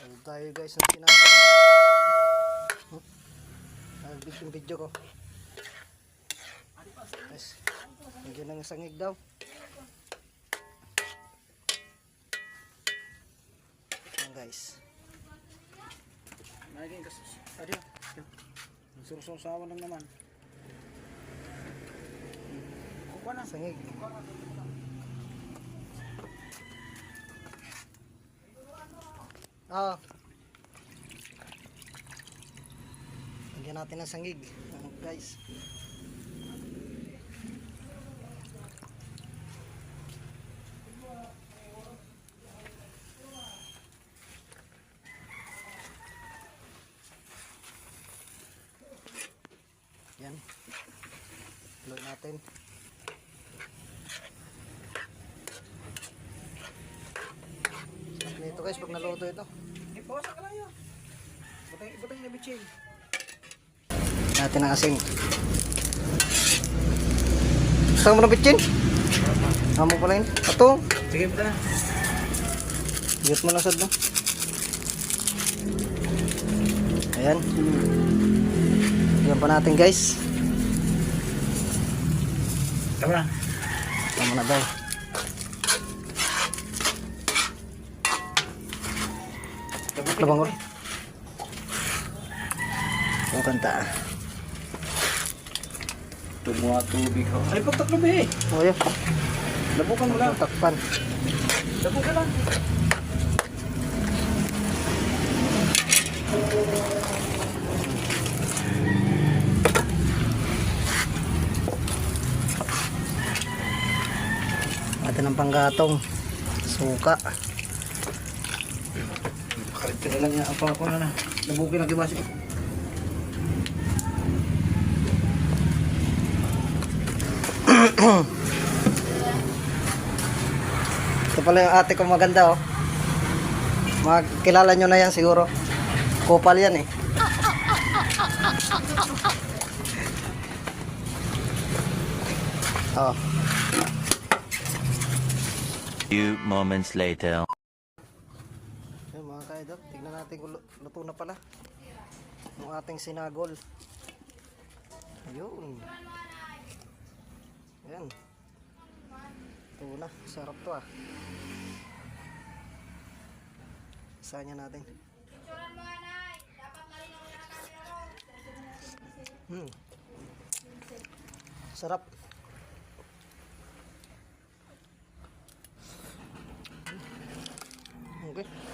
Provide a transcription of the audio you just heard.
Ano tayo guys ng tinapay. Hmm? Nag-big yung video ko. Guys, nagyan ng sangig daw. Ayan guys. Naging kas... Adi, sursusawa lang naman. Kuha na. Sangig. Ah. Lagyan natin ng sangig. Ano, guys. Yan. Tuloy natin. Sarap nito guys pag naluto ito. Eh, bawasan ka lang yun. Butay, butay na bitchin. Natin ang asin. Gusto mo na bitchin? Amo pala yun. Ito. Sige, buta na. Biyot mo na sad no. Ayan. Yan pa natin guys. Tama na. Tama na daw. Labang ulo. Yung kanta. Tumuha tubig ho. Ay, pagtaklo ba eh. Oh, yun. Labukan mo lang. Takpan. Labukan lang. Atin ang panggatong. Suka. Karit ka na lang yan. Apa ako na na. Labukin lang kibasi ko. Ito pala yung ate ko maganda oh. Makilala nyo na yan siguro. Kupal yan eh. Oh. Few moments later. Mga kaidol, tignan natin kung lu- luto na pala. Yung ating sinagol. Ayun. Ayan. Luto na. Sarap to ah. Isahan niya natin. Hmm. Sarap. Okay.